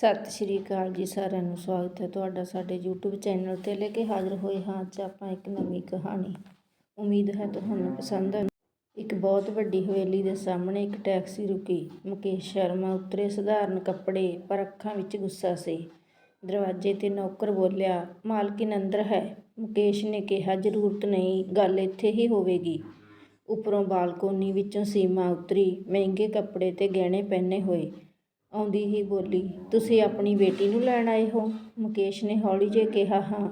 ਸਤਿ ਸ਼੍ਰੀ ਅਕਾਲ ਜੀ ਸਾਰਿਆਂ ਨੂੰ, ਸਵਾਗਤ ਹੈ ਤੁਹਾਡਾ ਸਾਡੇ YouTube ਚੈਨਲ ਤੇ ਲੈ ਕੇ ਹਾਜ਼ਰ ਹੋਏ ਹਾਂ ਅੱਜ ਆਪਾਂ ਇੱਕ ਨਵੀਂ ਕਹਾਣੀ। ਉਮੀਦ ਹੈ ਤੁਹਾਨੂੰ ਪਸੰਦ ਆਵੇ ਇੱਕ ਬਹੁਤ ਵੱਡੀ ਹਵੇਲੀ ਦੇ ਸਾਹਮਣੇ ਇੱਕ ਟੈਕਸੀ ਰੁਕੀ। ਮੁਕੇਸ਼ ਸ਼ਰਮਾ ਉਤਰੇ, ਸਧਾਰਨ ਕੱਪੜੇ ਪਰ ਅੱਖਾਂ ਵਿੱਚ ਗੁੱਸਾ ਸੀ। ਦਰਵਾਜ਼ੇ ਤੇ ਨੌਕਰ ਬੋਲਿਆ, ਮਾਲਕਿਨ ਅੰਦਰ ਹੈ। ਮੁਕੇਸ਼ ਨੇ ਕਿਹਾ, ਜ਼ਰੂਰਤ ਨਹੀਂ, ਗੱਲ ਇੱਥੇ ਹੀ ਹੋਵੇਗੀ। ਉੱਪਰੋਂ ਬਾਲਕੋਨੀ ਵਿੱਚੋਂ ਸੀਮਾ ਉਤਰੀ। ਮਹਿੰਗੇ ਕੱਪੜੇ ਤੇ ਗਹਿਣੇ ਪਹਿਨੇ ਹੋਏ। ਆਉਂਦੀ ਹੀ ਬੋਲੀ, ਤੁਸੀਂ ਆਪਣੀ ਬੇਟੀ ਨੂੰ ਲੈਣ ਆਏ ਹੋ? ਮੁਕੇਸ਼ ਨੇ ਹੌਲੀ ਜਿਹੇ ਕਿਹਾ, ਹਾਂ,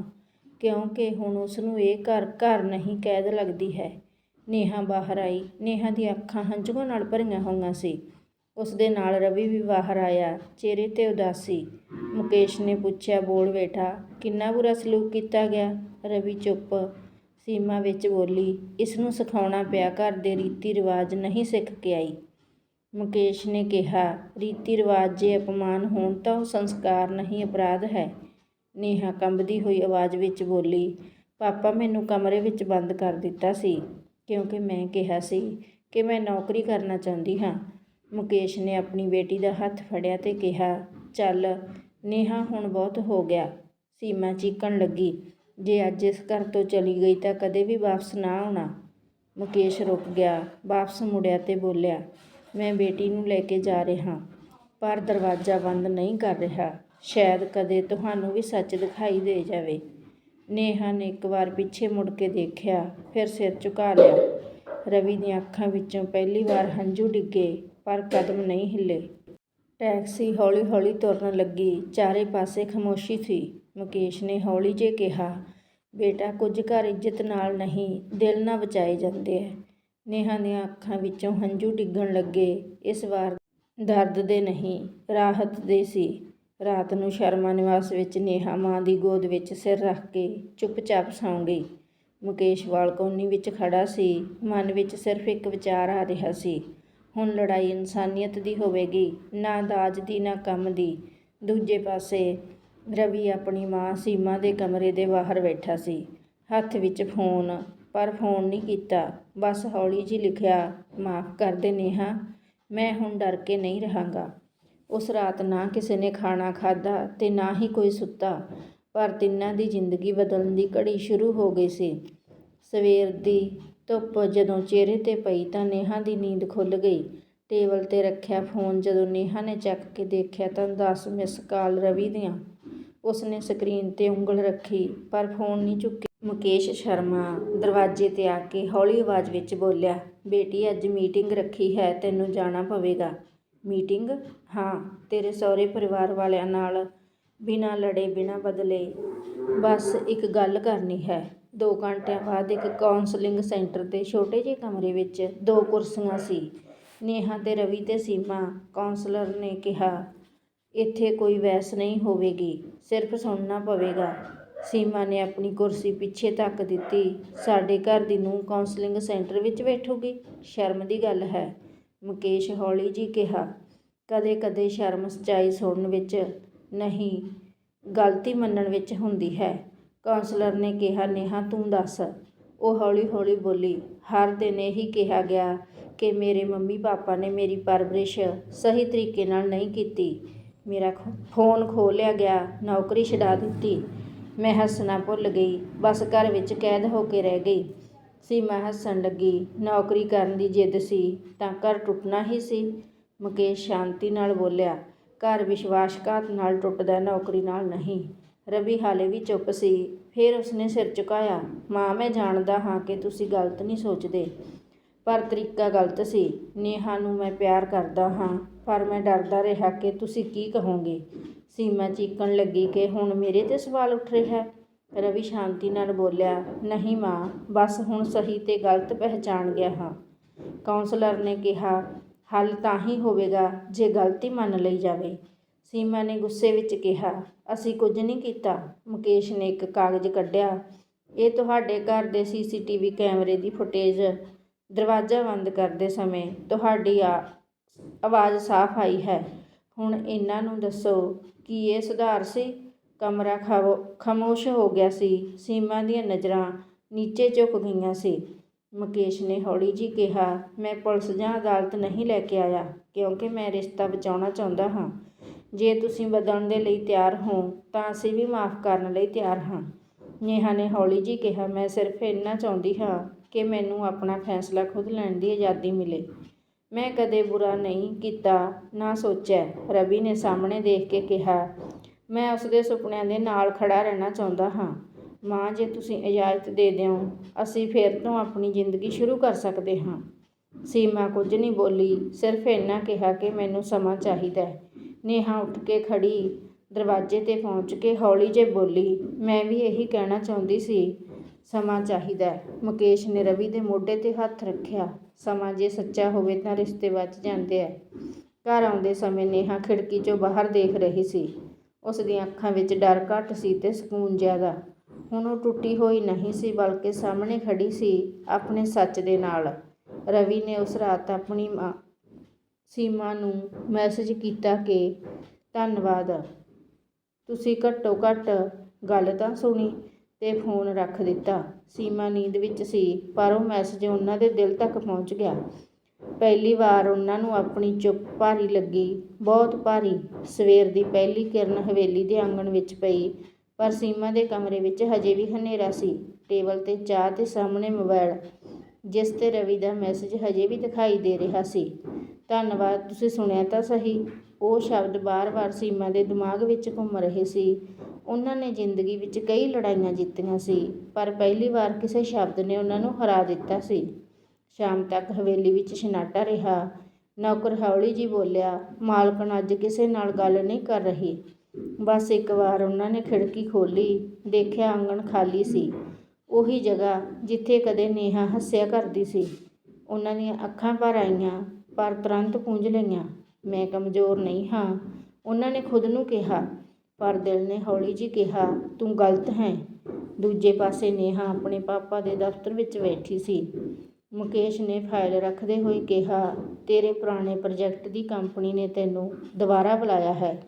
ਕਿਉਂਕਿ ਹੁਣ ਉਸ ਨੂੰ ਇਹ ਘਰ ਘਰ ਨਹੀਂ ਕੈਦ ਲੱਗਦੀ ਹੈ। ਨੇਹਾ ਬਾਹਰ ਆਈ। ਨੇਹਾ ਦੀਆਂ ਅੱਖਾਂ ਹੰਝੂਆਂ ਨਾਲ ਭਰੀਆਂ ਹੋਈਆਂ ਸੀ। ਉਸ ਦੇ ਨਾਲ ਰਵੀ ਵੀ ਬਾਹਰ ਆਇਆ, ਚਿਹਰੇ ਤੇ ਉਦਾਸੀ। ਮੁਕੇਸ਼ ਨੇ ਪੁੱਛਿਆ, ਬੋਲ ਬੇਟਾ, ਕਿੰਨਾ ਬੁਰਾ ਸਲੂਕ ਕੀਤਾ ਗਿਆ? ਰਵੀ ਚੁੱਪ ਸੀਮਾ ਵਿੱਚ ਬੋਲੀ, ਇਸ ਨੂੰ ਸਿਖਾਉਣਾ ਪਿਆ, ਘਰ ਦੇ ਰੀਤੀ ਰਿਵਾਜ ਨਹੀਂ ਸਿੱਖ ਕੇ ਆਈ। ਮੁਕੇਸ਼ ਨੇ ਕਿਹਾ, ਰੀਤੀ ਰਿਵਾਜ ਜੇ ਅਪਮਾਨ ਹੋਣ ਤਾਂ ਉਹ ਸੰਸਕਾਰ ਨਹੀਂ ਅਪਰਾਧ ਹੈ। ਨੇਹਾ ਕੰਬਦੀ ਹੋਈ ਆਵਾਜ਼ ਵਿੱਚ ਬੋਲੀ, ਪਾਪਾ ਮੈਨੂੰ ਕਮਰੇ ਵਿੱਚ ਬੰਦ ਕਰ ਦਿੱਤਾ ਸੀ, ਕਿਉਂਕਿ ਮੈਂ ਕਿਹਾ ਸੀ ਕਿ ਮੈਂ ਨੌਕਰੀ ਕਰਨਾ ਚਾਹੁੰਦੀ ਹਾਂ। ਮੁਕੇਸ਼ ਨੇ ਆਪਣੀ ਬੇਟੀ ਦਾ ਹੱਥ ਫੜਿਆ ਤੇ ਕਿਹਾ, ਚੱਲ, ਨੇਹਾ ਹੁਣ ਬਹੁਤ ਹੋ ਗਿਆ। ਸੀਮਾ ਚੀਕਣ ਲੱਗੀ, ਜੇ ਅੱਜ ਇਸ ਘਰ ਤੋਂ ਚਲੀ ਗਈ ਤਾਂ ਕਦੇ ਵੀ ਵਾਪਸ ਨਾ ਆਉਣਾ। ਮੁਕੇਸ਼ ਰੁਕ ਗਿਆ, ਵਾਪਸ ਮੁੜਿਆ ਤੇ ਬੋਲਿਆ ਮੈਂ ਬੇਟੀ ਨੂੰ ਲੈ ਕੇ ਜਾ ਰਿਹਾ ਪਰ ਦਰਵਾਜ਼ਾ ਬੰਦ ਨਹੀਂ ਕਰ ਰਿਹਾ। ਸ਼ਾਇਦ ਕਦੇ ਤੁਹਾਨੂੰ ਵੀ ਸੱਚ ਦਿਖਾਈ ਦੇ ਜਾਵੇ। ਨੇਹਾ ਨੇ ਇੱਕ ਵਾਰ ਪਿੱਛੇ ਮੁੜ ਕੇ ਦੇਖਿਆ, ਫਿਰ ਸਿਰ ਝੁਕਾ ਲਿਆ। ਰਵੀ ਦੀਆਂ ਅੱਖਾਂ ਵਿੱਚੋਂ ਪਹਿਲੀ ਵਾਰ ਹੰਝੂ ਡਿੱਗੇ, ਪਰ ਕਦਮ ਨਹੀਂ ਹਿੱਲੇ। ਟੈਕਸੀ ਹੌਲੀ-ਹੌਲੀ ਤੁਰਨ ਲੱਗੀ। ਚਾਰੇ ਪਾਸੇ ਖਾਮੋਸ਼ੀ ਸੀ। ਮੁਕੇਸ਼ ਨੇ ਹੌਲੀ ਜਿਹੇ ਕਿਹਾ, ਬੇਟਾ, ਕੁਝ ਘਰ ਇੱਜ਼ਤ ਨਾਲ ਨਹੀਂ, ਦਿਲ ਨਾਲ ਬਚਾਏ ਜਾਂਦੇ ਐ ਨੇਹਾ ਦੀਆਂ ਅੱਖਾਂ ਵਿੱਚੋਂ ਹੰਝੂ ਡਿੱਗਣ ਲੱਗੇ। ਇਸ ਵਾਰ ਦਰਦ ਦੇ ਨਹੀਂ, ਰਾਹਤ ਦੇ ਸੀ। ਰਾਤ ਨੂੰ ਸ਼ਰਮਾ ਨਿਵਾਸ ਵਿੱਚ ਨੇਹਾ ਮਾਂ ਦੀ ਗੋਦ ਵਿੱਚ ਸਿਰ ਰੱਖ ਕੇ ਚੁੱਪਚਾਪ ਸੌਂ ਗਈ। ਮੁਕੇਸ਼ ਬਾਲਕੋਨੀ ਵਿੱਚ ਖੜਾ ਸੀ। ਮਨ ਵਿੱਚ ਸਿਰਫ ਇੱਕ ਵਿਚਾਰ ਆ ਰਿਹਾ ਸੀ। ਹੁਣ ਲੜਾਈ ਇਨਸਾਨੀਅਤ ਦੀ ਹੋਵੇਗੀ, ਨਾ ਦਾਜ ਦੀ, ਨਾ ਕੰਮ ਦੀ। ਦੂਜੇ ਪਾਸੇ ਰਵੀ ਆਪਣੀ ਮਾਂ ਸੀਮਾ ਦੇ ਕਮਰੇ ਦੇ ਬਾਹਰ ਬੈਠਾ ਸੀ। ਹੱਥ ਵਿੱਚ ਫੋਨ ਪਰ ਫੋਨ ਨਹੀਂ ਕੀਤਾ। ਬਸ ਹੌਲੀ ਜਿਹੀ ਲਿਖਿਆ, ਮਾਫ ਕਰਦੇ ਨੇਹਾ, ਮੈਂ ਹੁਣ ਡਰ ਕੇ ਨਹੀਂ ਰਹਾਂਗਾ। ਉਸ ਰਾਤ ਨਾ ਕਿਸੇ ਨੇ ਖਾਣਾ ਖਾਧਾ ਤੇ ਨਾ ਹੀ ਕੋਈ ਸੁੱਤਾ, ਪਰ ਤਿੰਨਾਂ ਦੀ ਜ਼ਿੰਦਗੀ ਬਦਲਣ ਦੀ ਘੜੀ ਸ਼ੁਰੂ ਹੋ ਗਈ ਸੀ। ਸਵੇਰ ਦੀ ਧੁੱਪ ਜਦੋਂ ਚਿਹਰੇ ਤੇ ਪਈ ਤਾਂ ਨੇਹਾ ਦੀ ਨੀਂਦ ਖੁੱਲ ਗਈ। ਟੇਬਲ ਤੇ ਰੱਖਿਆ ਫੋਨ, ਜਦੋਂ ਨੇਹਾ ਨੇ ਚੱਕ ਕੇ ਦੇਖਿਆ ਤਾਂ 10 ਮਿਸ ਕਾਲ ਰਵੀ ਦੀਆਂ। ਉਸਨੇ ਸਕਰੀਨ ਤੇ ਉਂਗਲ ਰੱਖੀ, ਪਰ ਫੋਨ ਨਹੀਂ ਚੁੱਕਿਆ। ਮੁਕੇਸ਼ ਸ਼ਰਮਾ ਦਰਵਾਜ਼ੇ ਤੇ ਆ ਕੇ ਹੌਲੀ ਆਵਾਜ਼ ਵਿੱਚ ਬੋਲਿਆ, ਬੇਟੀ, ਅੱਜ ਮੀਟਿੰਗ ਰੱਖੀ ਹੈ, ਤੈਨੂੰ ਜਾਣਾ ਪਵੇਗਾ। ਮੀਟਿੰਗ? ਹਾਂ, ਤੇਰੇ ਸਹੁਰੇ ਪਰਿਵਾਰ ਵਾਲਿਆਂ ਨਾਲ ਬਿਨਾਂ ਲੜੇ, ਬਿਨਾਂ ਬਦਲੇ ਬਸ ਇੱਕ ਗੱਲ ਕਰਨੀ ਹੈ। ਦੋ ਘੰਟਿਆਂ ਬਾਅਦ ਇੱਕ ਕਾਉਂਸਲਿੰਗ ਸੈਂਟਰ ਦੇ ਛੋਟੇ ਜਿਹੇ ਕਮਰੇ ਵਿੱਚ ਦੋ ਕੁਰਸੀਆਂ ਸੀ। ਨੇਹਾ ਤੇ ਰਵੀ ਤੇ ਸੀਮਾ ਕਾਉਂਸਲਰ ਨੇ ਕਿਹਾ, ਇੱਥੇ ਕੋਈ ਬਹਿਸ ਨਹੀਂ ਹੋਵੇਗੀ, ਸਿਰਫ ਸੁਣਨਾ ਪਵੇਗਾ। ਸੀਮਾ ਨੇ ਆਪਣੀ ਕੁਰਸੀ ਪਿੱਛੇ ਧੱਕ ਦਿੱਤੀ। ਸਾਡੇ ਘਰ ਦੀ ਨੂੰ ਕਾਉਂਸਲਿੰਗ ਸੈਂਟਰ ਵਿੱਚ ਬੈਠੂਗੀ। ਸ਼ਰਮ ਦੀ ਗੱਲ ਹੈ, ਮੁਕੇਸ਼ ਹੌਲੀ ਜੀ ਕਿਹਾ। ਕਦੇ ਕਦੇ ਸ਼ਰਮ ਸੱਚਾਈ ਸੁਣਨ ਵਿੱਚ ਨਹੀਂ, ਗਲਤੀ ਮੰਨਣ ਵਿੱਚ ਹੁੰਦੀ ਹੈ। ਕਾਉਂਸਲਰ ਨੇ ਕਿਹਾ, ਨੇਹਾ, ਤੂੰ ਦੱਸ। ਉਹ ਹੌਲੀ ਹੌਲੀ ਬੋਲੀ, ਹਰ ਦਿਨ ਇਹੀ ਕਿਹਾ ਗਿਆ ਕਿ ਮੇਰੇ ਮੰਮੀ ਪਾਪਾ ਨੇ ਮੇਰੀ ਪਰਵਰਿਸ਼ ਸਹੀ ਤਰੀਕੇ ਨਾਲ ਨਹੀਂ ਕੀਤੀ। ਮੇਰਾ ਫੋਨ ਖੋਹ ਲਿਆ ਗਿਆ, ਨੌਕਰੀ ਛਡਾ ਦਿੱਤੀ। ਮੈਂ ਹੱਸਣਾ ਭੁੱਲ ਗਈ। ਬਸ ਘਰ ਵਿੱਚ ਕੈਦ ਹੋ ਕੇ ਰਹਿ ਗਈ। ਸੀਮਾ ਹੱਸਣ ਲੱਗੀ। ਨੌਕਰੀ ਕਰਨ ਦੀ ਜਿੱਦ ਸੀ ਤਾਂ ਘਰ ਟੁੱਟਣਾ ਹੀ ਸੀ। ਮੁਕੇਸ਼ ਸ਼ਾਂਤੀ ਨਾਲ ਬੋਲਿਆ, ਘਰ ਵਿਸ਼ਵਾਸਘਾਤ ਨਾਲ ਟੁੱਟਦਾ ਨੌਕਰੀ ਨਾਲ ਨਹੀਂ ਰਵੀ ਹਾਲੇ ਵੀ ਚੁੱਪ ਸੀ। ਫਿਰ ਉਸਨੇ ਸਿਰ ਝੁਕਾਇਆ, ਮਾਂ, ਮੈਂ ਜਾਣਦਾ ਹਾਂ ਕਿ ਤੁਸੀਂ ਗਲਤ ਨਹੀਂ ਸੋਚਦੇ, ਪਰ ਤਰੀਕਾ ਗਲਤ ਸੀ। ਨੇਹਾ ਨੂੰ ਮੈਂ ਪਿਆਰ ਕਰਦਾ ਹਾਂ। ਪਰ ਮੈਂ ਡਰਦਾ ਰਿਹਾ ਕਿ ਤੁਸੀਂ ਕੀ ਕਹੋਗੇ। ਸੀਮਾ ਚੀਕਣ ਲੱਗੀ ਕਿ ਹੁਣ ਮੇਰੇ ਤੇ ਸਵਾਲ ਉੱਠ ਰਿਹਾ। ਰਵੀ ਸ਼ਾਂਤੀ ਨਾਲ ਬੋਲਿਆ, ਨਹੀਂ ਮਾਂ, ਬਸ ਹੁਣ ਸਹੀ ਤੇ ਗਲਤ ਪਹਿਚਾਣ ਗਿਆ ਹਾਂ। ਕਾਉਂਸਲਰ ਨੇ ਕਿਹਾ, ਹੱਲ ਤਾਂ ਹੀ ਹੋਵੇਗਾ ਜੇ ਗਲਤੀ ਮੰਨ ਲਈ ਜਾਵੇ। ਸੀਮਾ ਨੇ ਗੁੱਸੇ ਵਿੱਚ ਕਿਹਾ, ਅਸੀਂ ਕੁਝ ਨਹੀਂ ਕੀਤਾ। ਮੁਕੇਸ਼ ਨੇ ਇੱਕ ਕਾਗਜ਼ ਕੱਢਿਆ, ਇਹ ਤੁਹਾਡੇ ਘਰ ਦੇ ਸੀਸੀਟੀਵੀ ਕੈਮਰੇ ਦੀ ਫੁਟੇਜ। ਦਰਵਾਜ਼ਾ ਬੰਦ ਕਰਦੇ ਸਮੇਂ ਤੁਹਾਡੀ ਆ ਆਵਾਜ਼ ਸਾਫ਼ ਆਈ ਹੈ। ਹੁਣ ਇਹਨਾਂ ਨੂੰ ਦੱਸੋ ਕੀ ਇਹ ਸੁਧਾਰ ਸੀ? ਕਮਰਾ ਖਾਮੋਸ਼ ਹੋ ਗਿਆ ਸੀ। ਸੀਮਾ ਦੀਆਂ ਨਜ਼ਰਾਂ ਨੀਚੇ ਝੁਕ ਗਈਆਂ ਸੀ। ਮੁਕੇਸ਼ ਨੇ ਹੌਲੀ ਜੀ ਕਿਹਾ, ਮੈਂ ਪੁਲਿਸ ਜਾਂ ਅਦਾਲਤ ਨਹੀਂ ਲੈ ਕੇ ਆਇਆ, ਕਿਉਂਕਿ ਮੈਂ ਰਿਸ਼ਤਾ ਬਚਾਉਣਾ ਚਾਹੁੰਦਾ ਹਾਂ। ਜੇ ਤੁਸੀਂ ਬਦਲਣ ਦੇ ਲਈ ਤਿਆਰ ਹੋ, ਤਾਂ ਅਸੀਂ ਵੀ ਮਾਫ਼ ਕਰਨ ਲਈ ਤਿਆਰ ਹਾਂ। ਨੇਹਾ ਨੇ ਹੌਲੀ ਜੀ ਕਿਹਾ, ਮੈਂ ਸਿਰਫ ਇੰਨਾ ਚਾਹੁੰਦੀ ਹਾਂ ਕਿ ਮੈਨੂੰ ਆਪਣਾ ਫੈਸਲਾ ਖੁਦ ਲੈਣ ਦੀ ਆਜ਼ਾਦੀ ਮਿਲੇ। ਮੈਂ ਕਦੇ ਬੁਰਾ ਨਹੀਂ ਕੀਤਾ, ਨਾ ਸੋਚਿਆ। ਰਵੀ ਨੇ ਸਾਹਮਣੇ ਦੇਖ ਕੇ ਕਿਹਾ, ਮੈਂ ਉਸਦੇ ਸੁਪਨਿਆਂ ਦੇ ਨਾਲ ਖੜਾ ਰਹਿਣਾ ਚਾਹੁੰਦਾ ਹਾਂ। ਮਾਂ, ਜੇ ਤੁਸੀਂ ਇਜਾਜ਼ਤ ਦੇ ਦਿਓ, ਅਸੀਂ ਫਿਰ ਤੋਂ ਆਪਣੀ ਜ਼ਿੰਦਗੀ ਸ਼ੁਰੂ ਕਰ ਸਕਦੇ ਹਾਂ। ਸੀਮਾ ਕੁਝ ਨਹੀਂ ਬੋਲੀ, ਸਿਰਫ ਇੰਨਾ ਕਿਹਾ ਕਿ ਮੈਨੂੰ ਸਮਾਂ ਚਾਹੀਦਾ ਹੈ। ਨੇਹਾ ਉੱਠ ਕੇ ਖੜੀ ਦਰਵਾਜ਼ੇ ਤੇ ਪਹੁੰਚ ਕੇ ਹੌਲੀ ਜਿਹੀ ਬੋਲੀ, ਮੈਂ ਵੀ ਇਹੀ ਕਹਿਣਾ ਚਾਹੁੰਦੀ ਸੀ, ਸਮਾਂ ਚਾਹੀਦਾ ਮੁਕੇਸ਼ ਨੇ ਰਵੀ ਦੇ ਮੋਢੇ ਤੇ ਹੱਥ ਰੱਖਿਆ। ਸਮਾਂ ਜੇ ਸੱਚਾ ਹੋਵੇ ਤਾਂ ਰਿਸ਼ਤੇ ਬਚ ਜਾਂਦੇ ਆ। ਘਰ ਆਉਂਦੇ ਸਮੇਂ ਨੇਹਾ ਖਿੜਕੀ 'ਚੋਂ ਬਾਹਰ ਦੇਖ ਰਹੀ ਸੀ। ਉਸ ਦੀਆਂ ਅੱਖਾਂ ਵਿੱਚ ਡਰ ਘੱਟ ਸੀ ਤੇ ਸਕੂਨ ਜ਼ਿਆਦਾ। ਹੁਣ ਉਹ ਟੁੱਟੀ ਹੋਈ ਨਹੀਂ ਸੀ, ਬਲਕਿ ਸਾਹਮਣੇ ਖੜੀ ਸੀ ਆਪਣੇ ਸੱਚ ਦੇ ਨਾਲ। ਰਵੀ ਨੇ ਉਸ ਰਾਤ ਆਪਣੀ ਮਾਂ, ਸੀਮਾ ਨੂੰ ਮੈਸੇਜ ਕੀਤਾ ਕਿ, ਧੰਨਵਾਦ। ਤੁਸੀਂ ਘੱਟੋ ਘੱਟ ਗੱਲ ਤਾਂ ਸੁਣੀ ਤੇ ਫੋਨ ਰੱਖ ਦਿੱਤਾ। ਸੀਮਾ ਨੀਂਦ ਵਿੱਚ ਸੀ, ਪਰ ਉਹ ਮੈਸੇਜ ਉਹਨਾਂ ਦੇ ਦਿਲ ਤੱਕ ਪਹੁੰਚ ਗਿਆ। ਪਹਿਲੀ ਵਾਰ ਉਹਨਾਂ ਨੂੰ ਆਪਣੀ ਚੁੱਪ ਭਾਰੀ ਲੱਗੀ। ਬਹੁਤ ਭਾਰੀ। ਸਵੇਰ ਦੀ ਪਹਿਲੀ ਕਿਰਨ ਹਵੇਲੀ ਦੇ ਆਂਗਣ ਵਿੱਚ ਪਈ, ਪਰ ਸੀਮਾ ਦੇ ਕਮਰੇ ਵਿੱਚ ਹਜੇ ਵੀ ਹਨੇਰਾ ਸੀ। ਟੇਬਲ ਤੇ ਚਾਹ ਤੇ ਸਾਹਮਣੇ ਮੋਬਾਈਲ ਜਿਸ ਤੇ ਰਵੀ ਦਾ ਮੈਸੇਜ ਹਜੇ ਵੀ ਦਿਖਾਈ ਦੇ ਰਿਹਾ ਸੀ। ਧੰਨਵਾਦ, ਤੁਸੀਂ ਸੁਣਿਆ ਤਾਂ ਸਹੀ। ਉਹ ਸ਼ਬਦ ਬਾਰ-ਬਾਰ ਸੀਮਾ ਦੇ ਦਿਮਾਗ ਵਿੱਚ ਘੁੰਮ ਰਹੇ ਸੀ। ਉਹਨਾਂ ਨੇ ਜ਼ਿੰਦਗੀ ਵਿੱਚ ਕਈ ਲੜਾਈਆਂ ਜਿੱਤੀਆਂ ਸੀ, ਪਰ ਪਹਿਲੀ ਵਾਰ ਕਿਸੇ ਸ਼ਬਦ ਨੇ ਉਹਨਾਂ ਨੂੰ ਹਰਾ ਦਿੱਤਾ ਸੀ। ਸ਼ਾਮ ਤੱਕ ਹਵੇਲੀ ਵਿੱਚ ਸ਼ਨਾਟਾ ਰਿਹਾ। ਨੌਕਰ ਹੌਲੀ ਜੀ ਬੋਲਿਆ ਮਾਲਕਣ ਅੱਜ ਕਿਸੇ ਨਾਲ ਗੱਲ ਨਹੀਂ ਕਰ ਰਹੀ। ਬਸ ਇੱਕ ਵਾਰ ਉਹਨਾਂ ਨੇ ਖਿੜਕੀ ਖੋਲੀ ਦੇਖਿਆ ਆਂਗਣ ਖਾਲੀ ਸੀ। ਉਹੀ ਜਗ੍ਹਾ ਜਿੱਥੇ ਕਦੇ ਨੇਹਾ ਹੱਸਿਆ ਕਰਦੀ ਸੀ। ਉਹਨਾਂ ਦੀਆਂ ਅੱਖਾਂ ਭਰ ਆਈਆਂ, ਪਰ ਤੁਰੰਤ ਪੂੰਝ ਲਈਆਂ, ਮੈਂ ਕਮਜ਼ੋਰ ਨਹੀਂ ਹਾਂ। ਉਹਨਾਂ ਨੇ ਖੁਦ ਨੂੰ ਕਿਹਾ ਪਰ ਦਿਲ ਨੇ ਹੌਲੀ ਜੀ ਕਿਹਾ, ਤੂੰ ਗਲਤ ਹੈ। ਦੂਜੇ ਪਾਸੇ ਨੇਹਾ ਆਪਣੇ ਪਾਪਾ ਦੇ ਦਫ਼ਤਰ ਵਿੱਚ ਬੈਠੀ ਸੀ। ਮੁਕੇਸ਼ ਨੇ ਫਾਈਲ ਰੱਖਦੇ ਹੋਏ ਕਿਹਾ, ਤੇਰੇ ਪੁਰਾਣੇ ਪ੍ਰੋਜੈਕਟ ਦੀ ਕੰਪਨੀ ਨੇ ਤੈਨੂੰ ਦੁਬਾਰਾ ਬੁਲਾਇਆ ਹੈ।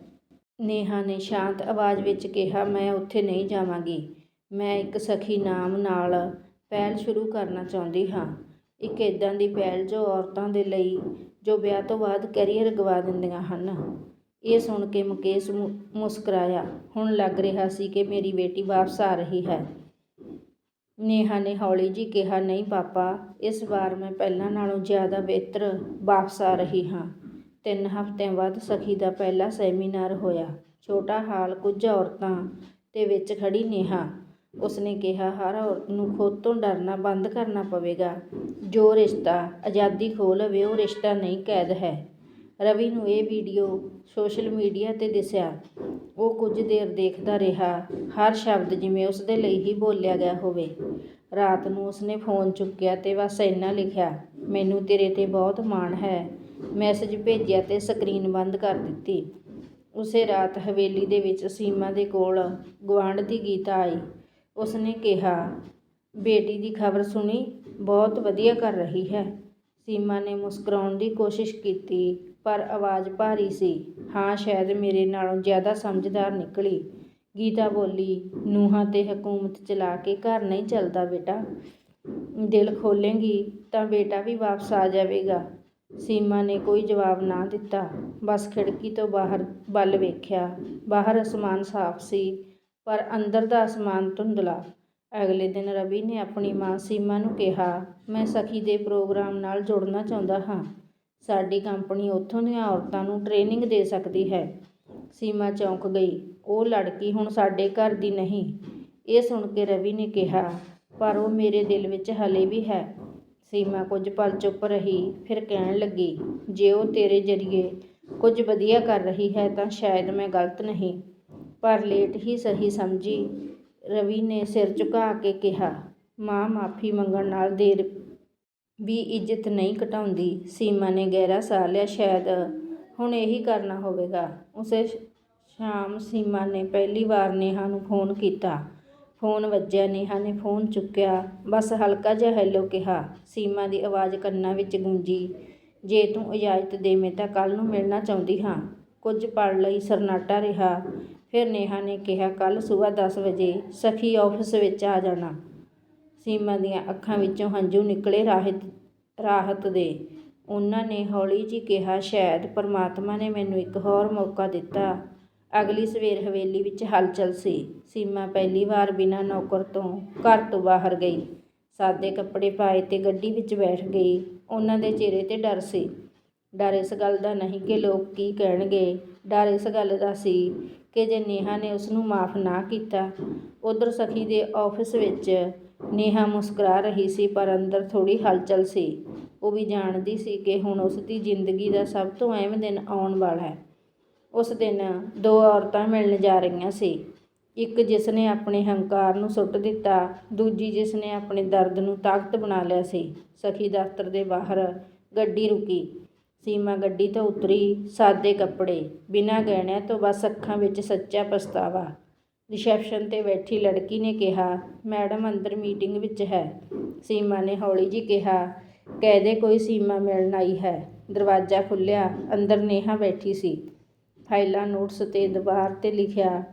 ਨੇਹਾ ਨੇ ਸ਼ਾਂਤ ਆਵਾਜ਼ ਵਿੱਚ ਕਿਹਾ, ਮੈਂ ਉੱਥੇ ਨਹੀਂ ਜਾਵਾਂਗੀ। ਮੈਂ ਇੱਕ ਸਖੀ ਨਾਮ ਨਾਲ ਪਹਿਲ ਸ਼ੁਰੂ ਕਰਨਾ ਚਾਹੁੰਦੀ ਹਾਂ। ਇੱਕ ਇਦਾਂ ਦੀ ਪਹਿਲ ਜੋ ਔਰਤਾਂ ਦੇ ਲਈ ਜੋ ਵਿਆਹ ਤੋਂ ਬਾਅਦ ਕੈਰੀਅਰ ਗਵਾ ਦਿੰਦੀਆਂ ਹਨ। ਇਹ ਸੁਣ ਕੇ ਮੁਕੇਸ਼ ਮੁ- ਮੁਸਕਰਾਇਆ, ਹੁਣ ਲੱਗ ਰਿਹਾ ਸੀ ਕਿ ਮੇਰੀ ਬੇਟੀ ਵਾਪਸ ਆ ਰਹੀ ਹੈ। ਨੇਹਾ ਨੇ ਹੌਲੀ ਜੀ ਕਿਹਾ, ਨਹੀਂ ਪਾਪਾ, ਇਸ ਵਾਰ ਮੈਂ ਪਹਿਲਾਂ ਨਾਲੋਂ ਜ਼ਿਆਦਾ ਬਿਹਤਰ ਵਾਪਸ ਆ ਰਹੀ ਹਾਂ। ਤਿੰਨ ਹਫ਼ਤਿਆਂ ਬਾਅਦ ਸਖੀ ਦਾ ਪਹਿਲਾ ਸੈਮੀਨਾਰ ਹੋਇਆ। ਛੋਟਾ ਹਾਲ ਕੁਝ ਔਰਤਾਂ ਤੇ ਵਿੱਚ ਖੜੀ ਨੇਹਾ। ਉਸਨੇ ਕਿਹਾ, ਹਰ ਔਰਤ ਨੂੰ ਖੁਦ ਤੋਂ ਡਰਨਾ ਬੰਦ ਕਰਨਾ ਪਵੇਗਾ। ਜੋ ਰਿਸ਼ਤਾ ਆਜ਼ਾਦੀ ਖੋਹ ਲਵੇ, ਉਹ ਰਿਸ਼ਤਾ ਨਹੀਂ ਕੈਦ ਹੈ। ਰਵੀ ਨੂੰ ਇਹ ਵੀਡੀਓ ਸੋਸ਼ਲ ਮੀਡੀਆ ਤੇ ਦਿਸਿਆ। ਉਹ ਕੁਝ ਦੇਰ ਦੇਖਦਾ ਰਿਹਾ। ਹਰ ਸ਼ਬਦ ਜਿਵੇਂ ਉਸ ਦੇ ਲਈ ਹੀ ਬੋਲਿਆ ਗਿਆ ਹੋਵੇ। ਰਾਤ ਨੂੰ ਉਸਨੇ ਫੋਨ ਚੁੱਕਿਆ ਤੇ ਬਸ ਇੰਨਾ ਲਿਖਿਆ, ਮੈਨੂੰ ਤੇਰੇ ਤੇ ਬਹੁਤ ਮਾਣ ਹੈ। ਮੈਸੇਜ ਭੇਜਿਆ ਤੇ ਸਕਰੀਨ ਬੰਦ ਕਰ ਦਿੱਤੀ। ਉਸੇ ਰਾਤ ਹਵੇਲੀ ਦੇ ਵਿੱਚ ਸੀਮਾ ਦੇ ਕੋਲ ਗੁਆਂਢ ਦੀ ਗੀਤਾ ਆਈ। ਉਸਨੇ ਕਿਹਾ, ਬੇਟੀ ਦੀ ਖਬਰ ਸੁਣੀ? ਬਹੁਤ ਵਧੀਆ ਕਰ ਰਹੀ ਹੈ। ਸੀਮਾ ਨੇ ਮੁਸਕਰਾਉਣ ਦੀ ਕੋਸ਼ਿਸ਼ ਕੀਤੀ। ਪਰ ਆਵਾਜ਼ ਭਾਰੀ ਸੀ। ਹਾਂ, ਸ਼ਾਇਦ ਮੇਰੇ ਨਾਲੋਂ ਜ਼ਿਆਦਾ ਸਮਝਦਾਰ ਨਿਕਲੀ। ਗੀਤਾ ਬੋਲੀ, ਨੂੰਹਾਂ ਤੇ ਹਕੂਮਤ ਚਲਾ ਕੇ ਘਰ ਨਹੀਂ ਚੱਲਦਾ ਬੇਟਾ। ਦਿਲ ਖੋਲੇਂਗੀ ਤਾਂ ਬੇਟਾ ਵੀ ਵਾਪਸ ਆ ਜਾਵੇਗਾ। ਸੀਮਾ ਨੇ ਕੋਈ ਜਵਾਬ ਨਾ ਦਿੱਤਾ। ਬਸ ਖਿੜਕੀ ਤੋਂ ਬਾਹਰ ਵੱਲ ਵੇਖਿਆ। ਬਾਹਰ ਅਸਮਾਨ ਸਾਫ਼ ਸੀ, ਪਰ ਅੰਦਰ ਦਾ ਅਸਮਾਨ ਧੁੰਦਲਾ। ਅਗਲੇ ਦਿਨ ਰਵੀ ਨੇ ਆਪਣੀ ਮਾਂ ਸੀਮਾ ਨੂੰ ਕਿਹਾ, ਮੈਂ ਸਖੀ ਦੇ ਪ੍ਰੋਗਰਾਮ ਨਾਲ ਜੁੜਨਾ ਚਾਹੁੰਦਾ ਹਾਂ। ਸਾਡੀ ਕੰਪਨੀ ਉੱਥੋਂ ਦੀਆਂ ਔਰਤਾਂ ਨੂੰ ਟ੍ਰੇਨਿੰਗ ਦੇ ਸਕਦੀ ਹੈ। ਸੀਮਾ ਚੌਂਕ ਗਈ। ਉਹ ਲੜਕੀ ਹੁਣ ਸਾਡੇ ਘਰ ਦੀ ਨਹੀਂ। ਇਹ ਸੁਣ ਕੇ ਰਵੀ ਨੇ ਕਿਹਾ, ਪਰ ਉਹ ਮੇਰੇ ਦਿਲ ਵਿੱਚ ਹਲੇ ਵੀ ਹੈ। ਸੀਮਾ ਕੁਝ ਪਲ ਚੁੱਪ ਰਹੀ, ਫਿਰ ਕਹਿਣ ਲੱਗੀ, ਜੇ ਉਹ ਤੇਰੇ ਜ਼ਰੀਏ ਕੁਝ ਵਧੀਆ ਕਰ ਰਹੀ ਹੈ ਤਾਂ ਸ਼ਾਇਦ ਮੈਂ ਗਲਤ ਨਹੀਂ, ਪਰ ਲੇਟ ਹੀ ਸਹੀ ਸਮਝੀ। ਰਵੀ ਨੇ ਸਿਰ ਝੁਕਾ ਕੇ ਕਿਹਾ, ਮਾਂ, ਮਾਫੀ ਮੰਗਣ ਨਾਲ ਦੇਰ ਵੀ ਇੱਜ਼ਤ ਨਹੀਂ ਘਟਾਉਂਦੀ। ਸੀਮਾ ਨੇ ਗਹਿਰਾ ਸਾਹ ਲਿਆ, ਸ਼ਾਇਦ ਹੁਣ ਇਹੀ ਕਰਨਾ ਹੋਵੇਗਾ। ਉਸੇ ਸ਼- ਸ਼ਾਮ ਸੀਮਾ ਨੇ ਪਹਿਲੀ ਵਾਰ ਨੇਹਾ ਨੂੰ ਫੋਨ ਕੀਤਾ। ਫੋਨ ਵੱਜਿਆ, ਨੇਹਾ ਨੇ ਫੋਨ ਚੁੱਕਿਆ। ਬਸ ਹਲਕਾ ਜਿਹਾ ਹੈਲੋ ਕਿਹਾ। ਸੀਮਾ ਦੀ ਆਵਾਜ਼ ਕੰਨਾਂ ਵਿੱਚ ਗੂੰਜੀ। ਜੇ ਤੂੰ ਇਜਾਜ਼ਤ ਦੇਵੇਂ ਤਾਂ ਕੱਲ ਨੂੰ ਮਿਲਣਾ ਚਾਹੁੰਦੀ ਹਾਂ। ਕੁਝ ਪਲ ਲਈ ਸਰਨਾਟਾ ਰਿਹਾ। ਫਿਰ ਨੇਹਾ ਨੇ ਕਿਹਾ ਕੱਲ ਸਵੇਰ 10 ਵਜੇ ਸਖੀ ਆਫਿਸ ਵਿੱਚ ਆ ਜਾਣਾ। ਸੀਮਾ ਦੀਆਂ ਅੱਖਾਂ ਵਿੱਚੋਂ ਹੰਝੂ ਨਿਕਲੇ ਰਾਹਤ ਰਾਹਤ ਦੇ। ਉਹਨਾਂ ਨੇ ਹੌਲੀ ਜੀ ਕਿਹਾ, ਸ਼ਾਇਦ ਪਰਮਾਤਮਾ ਨੇ ਮੈਨੂੰ ਇੱਕ ਹੋਰ ਮੌਕਾ ਦਿੱਤਾ। ਅਗਲੀ ਸਵੇਰ ਹਵੇਲੀ ਵਿੱਚ ਹਲਚਲ ਸੀ। ਸੀਮਾ ਪਹਿਲੀ ਵਾਰ ਬਿਨਾਂ ਨੌਕਰ ਤੋਂ ਘਰ ਤੋਂ ਬਾਹਰ ਗਈ। ਸਾਦੇ ਕੱਪੜੇ ਪਾਏ ਤੇ ਗੱਡੀ ਵਿੱਚ ਬੈਠ ਗਈ। ਉਹਨਾਂ ਦੇ ਚਿਹਰੇ ਤੇ ਡਰ ਸੀ। ਡਰ ਇਸ ਗੱਲ ਦਾ ਨਹੀਂ ਕਿ ਲੋਕ ਕੀ ਕਹਿਣਗੇ। ਡਰ ਇਸ ਗੱਲ ਦਾ ਸੀ ਕਿ ਜੇ ਨੇਹਾ ਨੇ ਉਸ ਨੂੰ ਮਾਫ ਨਾ ਕੀਤਾ, ਉਧਰ ਸਖੀ ਦੇ ਆਫਿਸ ਵਿੱਚ ਨੇਹਾ ਮੁਸਕਰਾ ਰਹੀ ਸੀ, ਪਰ ਅੰਦਰ ਥੋੜੀ ਹਲਚਲ ਸੀ। ਉਹ ਵੀ ਜਾਣਦੀ ਸੀ ਕਿ ਹੁਣ ਉਸ ਦੀ ਜ਼ਿੰਦਗੀ ਦਾ ਸਭ ਤੋਂ ਅਹਿਮ ਦਿਨ ਆਉਣ ਵਾਲਾ ਹੈ। ਉਸ ਦਿਨ ਦੋ ਔਰਤਾਂ ਮਿਲਣ ਜਾ ਰਹੀਆਂ ਸੀ। ਇੱਕ ਜਿਸ ਨੇ ਆਪਣੇ ਹੰਕਾਰ ਨੂੰ ਸੁੱਟ ਦਿੱਤਾ, ਦੂਜੀ ਜਿਸ ਨੇ ਆਪਣੇ ਦਰਦ ਨੂੰ ਤਾਕਤ ਬਣਾ ਲਿਆ ਸੀ। ਸਖੀ ਦਫ਼ਤਰ ਦੇ ਬਾਹਰ ਗੱਡੀ ਰੁਕੀ। ਸੀਮਾ ਗੱਡੀ ਤੋਂ ਉਤਰੀ, ਸਾਦੇ ਕੱਪੜੇ, ਬਿਨਾਂ ਗਹਿਣਿਆਂ ਤੋਂ ਬਸ ਅੱਖਾਂ ਵਿੱਚ ਸੱਚਾ ਪਛਤਾਵਾ। ਰਿਸੈਪਸ਼ਨ ਤੇ ਬੈਠੀ ਲੜਕੀ ਨੇ ਕਿਹਾ, ਮੈਡਮ, ਅੰਦਰ ਮੀਟਿੰਗ ਵਿੱਚ ਹੈ। ਸੀਮਾ ਨੇ ਹੌਲੀ ਜਿਹੀ ਕਿਹਾ ਕਹਿ ਦੇ ਕੋਈ ਸੀਮਾ ਮਿਲਣ ਆਈ ਹੈ? ਦਰਵਾਜ਼ਾ ਖੁੱਲ੍ਹਿਆ, ਅੰਦਰ ਨੇਹਾ ਬੈਠੀ ਸੀ। ਫਾਈਲਾਂ, ਨੋਟਸ ਤੇ ਦੀਵਾਰ ਤੇ ਲਿਖਿਆ,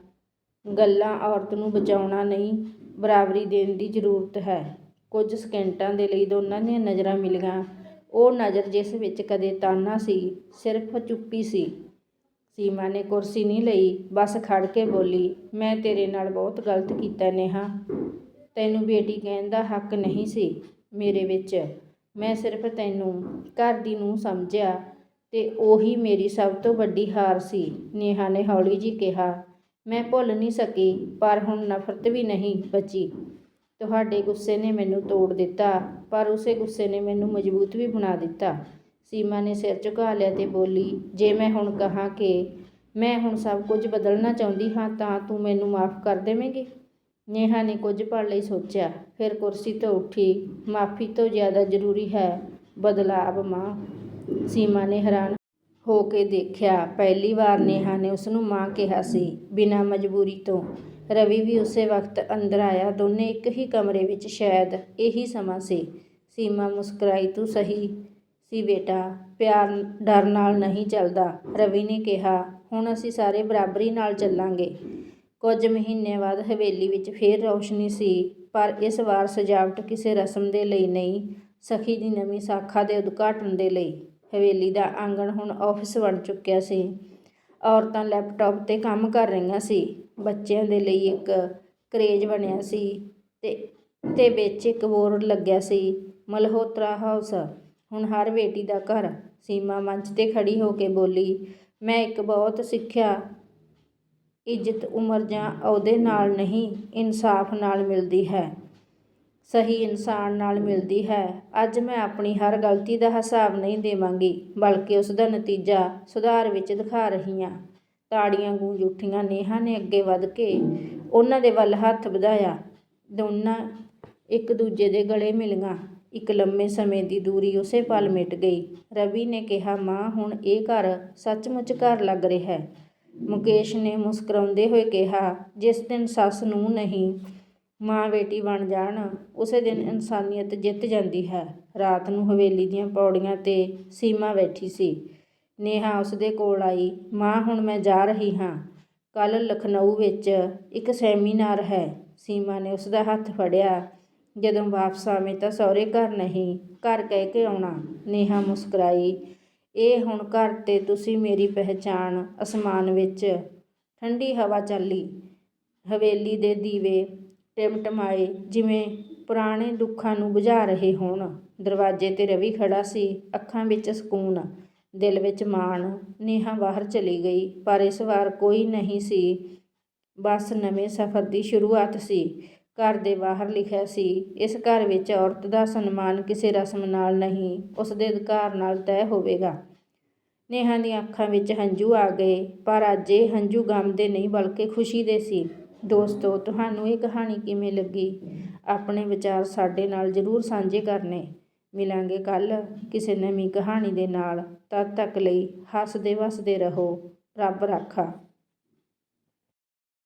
ਗੱਲਾਂ ਔਰਤ ਨੂੰ ਬਚਾਉਣਾ ਨਹੀਂ, ਬਰਾਬਰੀ ਦੇਣ ਦੀ ਜ਼ਰੂਰਤ ਹੈ। ਕੁਝ ਸਕਿੰਟਾਂ ਦੇ ਲਈ ਦੋਨਾਂ ਦੀਆਂ ਨਜ਼ਰਾਂ ਮਿਲੀਆਂ। ਉਹ ਨਜ਼ਰ ਜਿਸ ਵਿੱਚ ਕਦੇ ਤਾਨਾ ਸੀ, ਸਿਰਫ ਚੁੱਪੀ ਸੀ। ਸੀਮਾ ਨੇ ਕੁਰਸੀ ਨਹੀਂ ਲਈ। ਬਸ ਖੜ ਕੇ ਬੋਲੀ, ਮੈਂ ਤੇਰੇ ਨਾਲ ਬਹੁਤ ਗਲਤ ਕੀਤਾ ਨੇਹਾ। ਤੈਨੂੰ ਬੇਟੀ ਕਹਿਣ ਦਾ ਹੱਕ ਨਹੀਂ ਸੀ ਮੇਰੇ ਵਿੱਚ। ਮੈਂ ਸਿਰਫ ਤੈਨੂੰ ਘਰ ਦੀ ਨੂੰ ਸਮਝਿਆ ਤੇ ਉਹੀ ਮੇਰੀ ਸਭ ਤੋਂ ਵੱਡੀ ਹਾਰ ਸੀ, ਨੇਹਾ ਨੇ ਹੌਲੀ ਜੀ ਕਿਹਾ। ਮੈਂ ਭੁੱਲ ਨਹੀਂ ਸਕੀ, ਪਰ ਹੁਣ ਨਫ਼ਰਤ ਵੀ ਨਹੀਂ ਬਚੀ। ਤੁਹਾਡੇ ਗੁੱਸੇ ਨੇ ਮੈਨੂੰ ਤੋੜ ਦਿੱਤਾ, ਪਰ ਉਸੇ ਗੁੱਸੇ ਨੇ ਮੈਨੂੰ ਮਜ਼ਬੂਤ ਵੀ ਬਣਾ ਦਿੱਤਾ। ਸੀਮਾ ਨੇ ਸਿਰ ਝੁਕਾ ਲਿਆ ਤੇ ਬੋਲੀ, ਜੇ ਮੈਂ ਹੁਣ ਕਹਾਂ ਕਿ ਮੈਂ ਹੁਣ ਸਭ ਕੁਝ ਬਦਲਣਾ ਚਾਹੁੰਦੀ ਹਾਂ, ਤਾਂ ਤੂੰ ਮੈਨੂੰ ਮਾਫ ਕਰ ਦੇਵੇਂਗੀ? ਨੇਹਾ ਨੇ ਕੁਝ ਪਲ ਲਈ ਸੋਚਿਆ। ਫਿਰ ਕੁਰਸੀ ਤੋਂ ਉੱਠੀ। ਮਾਫੀ ਤੋਂ ਜ਼ਿਆਦਾ ਜ਼ਰੂਰੀ ਹੈ ਬਦਲਾਵ ਮਾਂ। ਸੀਮਾ ਨੇ ਹੈਰਾਨ ਹੋ ਕੇ ਦੇਖਿਆ, ਪਹਿਲੀ ਵਾਰ ਨੇਹਾ ਨੇ ਉਸ ਨੂੰ ਮਾਂ ਕਿਹਾ ਸੀ, ਬਿਨਾਂ ਮਜਬੂਰੀ ਤੋਂ। ਰਵੀ ਵੀ ਉਸੇ ਵਕਤ ਅੰਦਰ ਆਇਆ, ਦੋਨੇ ਇੱਕ ਹੀ ਕਮਰੇ ਵਿੱਚ ਸ਼ਾਇਦ ਇਹੀ ਸਮਾਂ ਸੀ। ਸੀਮਾ ਮੁਸਕਰਾਈ ਤੂੰ ਸਹੀ ਸੀ ਬੇਟਾ, ਪਿਆਰ ਡਰ ਨਾਲ ਨਹੀਂ ਚੱਲਦਾ, ਰਵੀ ਨੇ ਕਿਹਾ, ਹੁਣ ਅਸੀਂ ਸਾਰੇ ਬਰਾਬਰੀ ਨਾਲ ਚੱਲਾਂਗੇ। ਕੁਝ ਮਹੀਨਿਆਂ ਬਾਅਦ ਹਵੇਲੀ ਵਿੱਚ ਫੇਰ ਰੌਸ਼ਨੀ ਸੀ, ਪਰ ਇਸ ਵਾਰ ਸਜਾਵਟ ਕਿਸੇ ਰਸਮ ਦੇ ਲਈ ਨਹੀਂ, ਸਖੀ ਦੀ ਨਵੀਂ ਸਾਖਾ ਦੇ ਉਦਘਾਟਨ ਦੇ ਲਈ। ਹਵੇਲੀ ਦਾ ਆਂਗਣ ਹੁਣ ਆਫਿਸ ਬਣ ਚੁੱਕਿਆ ਸੀ। ਔਰਤਾਂ ਲੈਪਟਾਪ ਤੇ ਕੰਮ ਕਰ ਰਹੀਆਂ ਸੀ। ਬੱਚਿਆਂ ਦੇ ਲਈ ਇੱਕ ਕਰੇਜ ਬਣਿਆ ਸੀ ਤੇ ਤੇ ਵਿੱਚ ਇੱਕ ਬੋਰਡ ਲੱਗਿਆ ਸੀ, ਮਲਹੋਤਰਾ ਹਾਊਸ। ਹੁਣ ਹਰ ਬੇਟੀ ਦਾ ਘਰ। ਸੀਮਾ ਮੰਚ ਤੇ ਖੜੀ ਹੋ ਕੇ ਬੋਲੀ, ਮੈਂ ਇੱਕ ਬਹੁਤ ਸਿੱਖਿਆ, ਇੱਜ਼ਤ ਉਮਰ ਜਾਂ ਅਹੁਦੇ ਨਾਲ ਨਹੀਂ, ਇਨਸਾਫ ਨਾਲ ਮਿਲਦੀ ਹੈ। ਸਹੀ ਇਨਸਾਨ ਨਾਲ ਮਿਲਦੀ ਹੈ। ਅੱਜ ਮੈਂ ਆਪਣੀ ਹਰ ਗਲਤੀ ਦਾ ਹਿਸਾਬ ਨਹੀਂ ਦੇਵਾਂਗੀ, ਬਲਕਿ ਉਸ ਦਾ ਨਤੀਜਾ ਸੁਧਾਰ ਵਿੱਚ ਦਿਖਾ ਰਹੀ ਹਾਂ। ਤਾੜੀਆਂ ਗੂੰਜ ਉੱਠੀਆਂ, ਨੇਹਾ ਨੇ ਅੱਗੇ ਵੱਧ ਕੇ ਉਹਨਾਂ ਦੇ ਵੱਲ ਹੱਥ ਵਧਾਇਆ। ਦੋਨਾਂ ਇੱਕ ਦੂਜੇ ਦੇ ਗਲੇ ਮਿਲੀਆਂ। ਇੱਕ ਲੰਮੇ ਸਮੇਂ ਦੀ ਦੂਰੀ ਉਸੇ ਪਲ ਮਿਟ ਗਈ। ਰਵੀ ਨੇ ਕਿਹਾ, ਮਾਂ, ਹੁਣ ਇਹ ਘਰ ਸੱਚਮੁੱਚ ਘਰ ਲੱਗ ਰਿਹਾ ਮੁਕੇਸ਼ ਨੇ ਮੁਸਕਰਾਉਂਦੇ ਹੋਏ ਕਿਹਾ, ਜਿਸ ਦਿਨ ਸੱਸ ਨੂੰਹ ਨਹੀਂ, ਮਾਂ ਬੇਟੀ ਬਣ ਜਾਣ, ਉਸੇ ਦਿਨ ਇਨਸਾਨੀਅਤ ਜਿੱਤ ਜਾਂਦੀ ਹੈ। ਰਾਤ ਨੂੰ ਹਵੇਲੀ ਦੀਆਂ ਪੌੜੀਆਂ ਤੇ ਸੀਮਾ ਬੈਠੀ ਸੀ। ਨੇਹਾ ਉਸਦੇ ਕੋਲ ਆਈ, ਮਾਂ, ਹੁਣ ਮੈਂ ਜਾ ਰਹੀ ਹਾਂ। ਕੱਲ੍ਹ ਲਖਨਊ ਵਿੱਚ ਇੱਕ ਸੈਮੀਨਾਰ ਹੈ। ਸੀਮਾ ਨੇ ਉਸਦਾ ਹੱਥ ਫੜਿਆ। ਜਦੋਂ ਵਾਪਸ ਆਵੇਂ ਤਾਂ ਸਹੁਰੇ ਘਰ ਨਹੀਂ, ਘਰ ਕਹਿ ਕੇ ਆਉਣਾ। ਨੇਹਾ ਮੁਸਕਰਾਈ, ਇਹ ਹੁਣ ਘਰ ਤੇ ਤੁਸੀਂ ਮੇਰੀ ਪਹਿਚਾਣ, ਅਸਮਾਨ ਵਿੱਚ। ਠੰਡੀ ਹਵਾ ਚੱਲੀ, ਹਵੇਲੀ ਦੇ ਦੀਵੇ ਟਿਮਟਮਾਏ, ਜਿਵੇਂ ਪੁਰਾਣੇ ਦੁੱਖਾਂ ਨੂੰ ਬੁਝਾ ਰਹੇ ਹੋਣ। ਦਰਵਾਜ਼ੇ ਤੇ ਰਵੀ ਖੜਾ ਸੀ, ਅੱਖਾਂ ਵਿੱਚ ਸਕੂਨ, ਦਿਲ ਵਿੱਚ ਮਾਣ। ਨੇਹਾ ਬਾਹਰ ਚਲੀ ਗਈ, ਪਰ ਇਸ ਵਾਰ ਕੋਈ ਨਹੀਂ ਸੀ। ਬਸ ਨਵੇਂ ਸਫ਼ਰ ਦੀ ਸ਼ੁਰੂਆਤ ਸੀ। ਘਰ ਦੇ ਬਾਹਰ ਲਿਖਿਆ ਸੀ, ਇਸ ਘਰ ਵਿੱਚ ਔਰਤ ਦਾ ਸਨਮਾਨ ਕਿਸੇ ਰਸਮ ਨਾਲ ਨਹੀਂ, ਉਸ ਦੇ ਅਧਿਕਾਰ ਨਾਲ ਤੈਅ ਹੋਵੇਗਾ। ਨੇਹਾ ਦੀਆਂ ਅੱਖਾਂ ਵਿੱਚ ਹੰਝੂ ਆ ਗਏ, ਪਰ ਅੱਜ ਇਹ ਹੰਝੂ ਗਮ ਦੇ ਨਹੀਂ, ਬਲਕਿ ਖੁਸ਼ੀ ਦੇ ਸੀ। ਦੋਸਤੋ, ਤੁਹਾਨੂੰ ਇਹ ਕਹਾਣੀ ਕਿਵੇਂ ਲੱਗੀ? ਆਪਣੇ ਵਿਚਾਰ ਸਾਡੇ ਨਾਲ ਜ਼ਰੂਰ ਸਾਂਝੇ ਕਰਨੇ। ਮਿਲਾਂਗੇ ਕੱਲ ਕਿਸੇ ਨਵੀਂ ਕਹਾਣੀ ਦੇ ਨਾਲ। ਤਦ ਤੱਕ ਲਈ ਹੱਸਦੇ ਵਸਦੇ ਰਹੋ। ਰੱਬ ਰਾਖਾ।